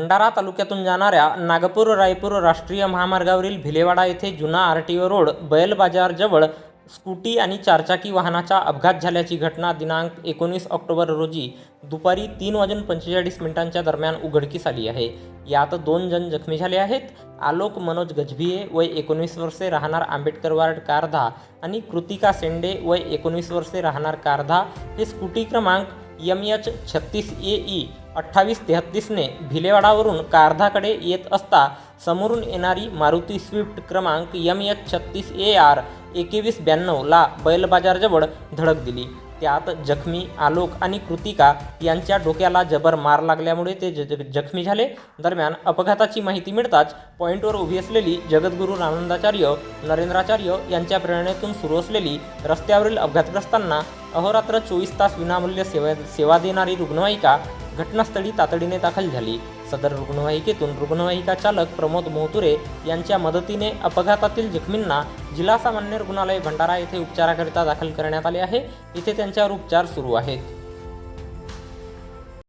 भंडारा तालुक्यातून जाणाऱ्या नागपूर रायपूर राष्ट्रीय महामार्गावरील भिलेवाडा येथे जुना आर टी ओ रोड बैल बाजारजवळ स्कूटी आणि चारचाकी वाहनाचा अपघात झाल्याची घटना दिनांक एकोणीस ऑक्टोबर रोजी दुपारी तीन वाजून पंचेचाळीस मिनिटांच्या दरम्यान उघडकीस आली आहे. यात दोन जण जखमी झाले आहेत. आलोक मनोज गजभिये वय एकोणीस वर्षे राहणार आंबेडकर वार्ड कारधा आणि कृतिका सेंडे वय एकोणीस वर्षे राहणार कारधा. हे स्कूटी क्रमांक एम एच छत्तीस ए ई अठ्ठावीस तेहत्तीसने भिलेवाडावरून कारधाकडे येत असता समोरून येणारी मारुती स्विफ्ट क्रमांक एम एच छत्तीस ए आर एकवीस ब्याण्णवला बैलबाजारजवळ धडक दिली. त्यात जखमी आलोक आणि कृतिका यांच्या डोक्याला जबर मार लागल्यामुळे ते ज जखमी झाले. दरम्यान अपघाताची माहिती मिळताच पॉईंटवर उभी असलेली जगद्गुरू रानंदाचार्य नरेंद्राचार्य यांच्या प्रेरणेतून सुरू असलेली रस्त्यावरील अपघातग्रस्तांना अहोरात्र चोवीस तास विनामूल्य सेवा सेवा देणारी रुग्णवाहिका घटनास्थळी तातडीने दाखल झाली. सदर रुग्णवाहिकेतून रुग्णवाहिका चालक प्रमोद मोहतुरे यांच्या मदतीने अपघातातील जखमींना जिल्हा सामान्य रुग्णालय भंडारा येथे उपचाराकरिता दाखल करण्यात आले आहे. इथे त्यांच्यावर उपचार सुरू आहेत.